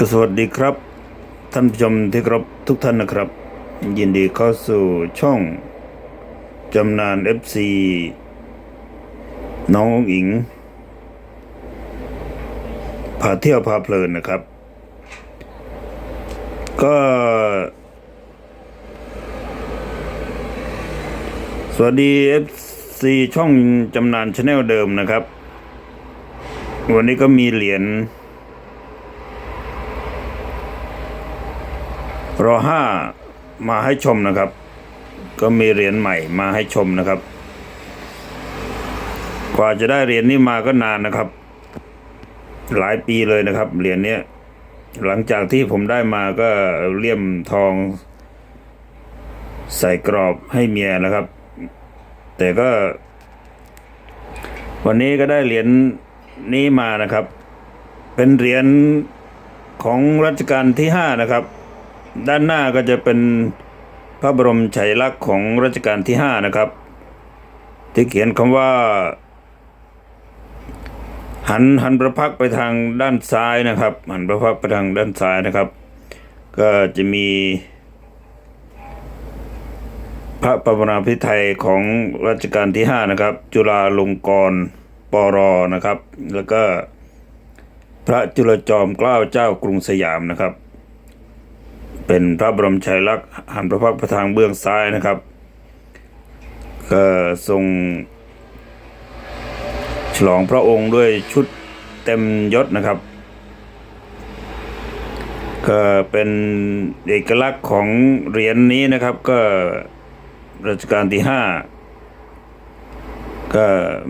ก็สวัสดีครับ ท่านผู้ชมที่คารพทุกท่านนะครับ ยินดีเข้าสู่ช่องจำนาน FC น้องอิงพาเที่ยวพาเพลินนะครับ ก็ สวัสดี FC ช่องจำนานชาแนลเดิมนะครับ วันนี้ก็มีเหรียญ รอห้ามาให้ชมนะครับ ก็มีเหรียญใหม่มาให้ชมนะครับ กว่าจะได้เหรียญนี้มาก็นานนะครับ หลายปีเลยนะครับเหรียญเนี้ยหลังจากที่ผมได้มาก็เลี่ยมทอง ใส่กรอบให้เมียนะครับ แต่ก็ วันนี้ก็ได้เหรียญนี้มานะครับ เป็นเหรียญของรัชกาลที่ห้านะครับ ด้านหน้าก็จะเป็นพระบรมฉายลักษณ์ของรัชกาลที่ห้านะครับ ที่เขียนคำว่า หันหันพระพักไปทางด้านซ้ายนะครับ หันพระพักไปทางด้านซ้ายนะครับ ก็จะมี พระประมาพิไทยของรัชกาลที่ห้านะครับ จุฬาลงกรณ์ปรนะครับ แล้วก็พระจุลจอมเกล้าเจ้ากรุงสยามนะครับ เป็นพระบรมฉายลักษณ์หันพระพักตร์ไปทางเบื้องซ้ายนะครับก็ทรงฉลองพระองค์ด้วยชุดเต็มยศนะครับก็เป็นเอกลักษณ์ของเหรียญนี้นะครับก็รัชกาลที่ห้าก็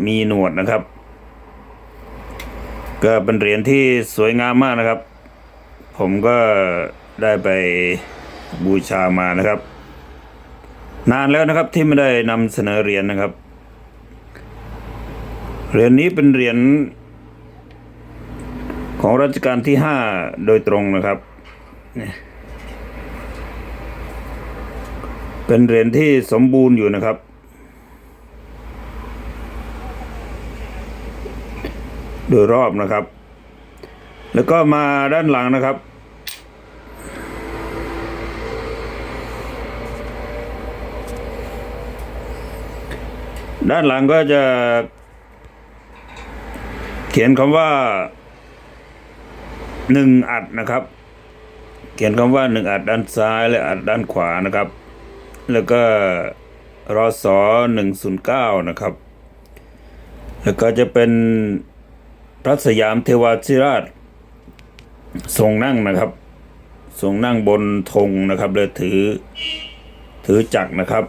มีหนวดนะครับ ก็เป็นเหรียญที่สวยงามมากนะครับ ผมก็ ได้ไปบูชามานะครับ นานแล้วนะครับที่ไม่ได้นำเสนอเหรียญนะครับ เหรียญนี้เป็นเหรียญของรัชกาลที่ห้าโดยตรงนะครับเนี่ยเป็นเหรียญที่สมบูรณ์อยู่นะครับ โดยรอบนะครับ แล้วก็มาด้านหลังนะครับ ด้านหลังก็จะเขียนคำว่าหนึ่งอัดนะครับ เขียนคำว่าหนึ่งอัดด้านซ้ายและอัดด้านขวานะครับ แล้วก็รอสอหนึ่งศูนย์เก้านะครับ แล้วก็จะเป็นพระสยามเทวาธิราช ทรงนั่งนะครับ ทรงนั่งบนธงนะครับเลยถือถือจักรนะครับ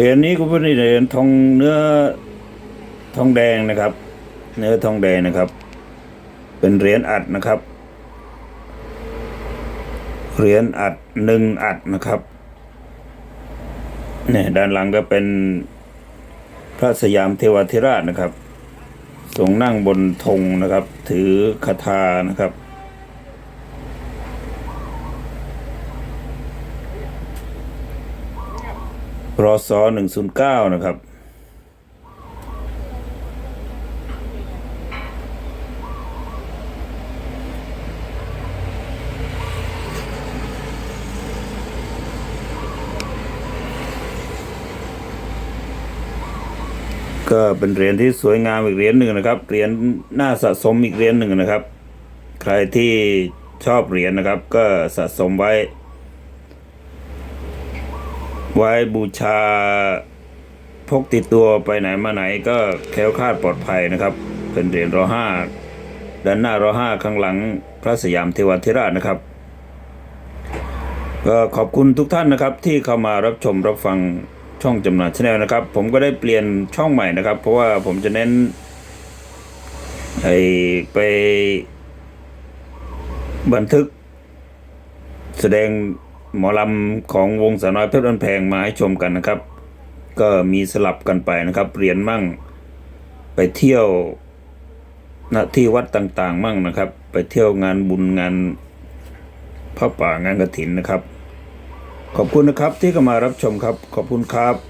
เหรียญนี้ก็เป็นเหรียญทองเนื้อทองแดงนะครับ เนื้อทองแดงนะครับ เป็นเหรียญอัดนะครับเหรียญอัดหนึ่งอัดนะครับเนี่ยด้านหลังก็เป็นพระสยามเทวทิราชนะครับทรงนั่งบนธงนะครับ ถือคาถานะครับ รอสอหนึ่งศูนย์เก้านะครับ ก็เป็นเหรียญที่สวยงามอีกเหรียญหนึ่งนะครับ เหรียญน่าสะสมอีกเหรียญหนึ่งนะครับ ใครที่ชอบเหรียญนะครับ ก็สะสมไว้ ไว้บูชาพกติดตัวไปไหนมาไหนก็แคล้วคลาดปลอดภัยนะครับ เป็นเหรียญรอห้าด้านหน้ารอห้าข้างหลังพระสยามเทวทิราชนะครับก็ขอบคุณทุกท่านนะครับที่เข้ามารับชมรับฟังช่องจำหน่ายชาแนลนะครับ ผมก็ได้เปลี่ยนช่องใหม่นะครับ เพราะว่าผมจะเน้นไอไปบันทึกแสดง หมอลำของวงสาวน้อยเพชรบันแพงมาให้ชมกันนะครับ ก็มีสลับกันไปนะครับเรียนมั่ง ไปเที่ยวณที่วัดต่างๆ มั่งนะครับ ไปเที่ยวงานบุญงานพระป่างานกระถินนะครับ ขอบคุณนะครับที่เข้ามารับชมครับ ขอบคุณครับ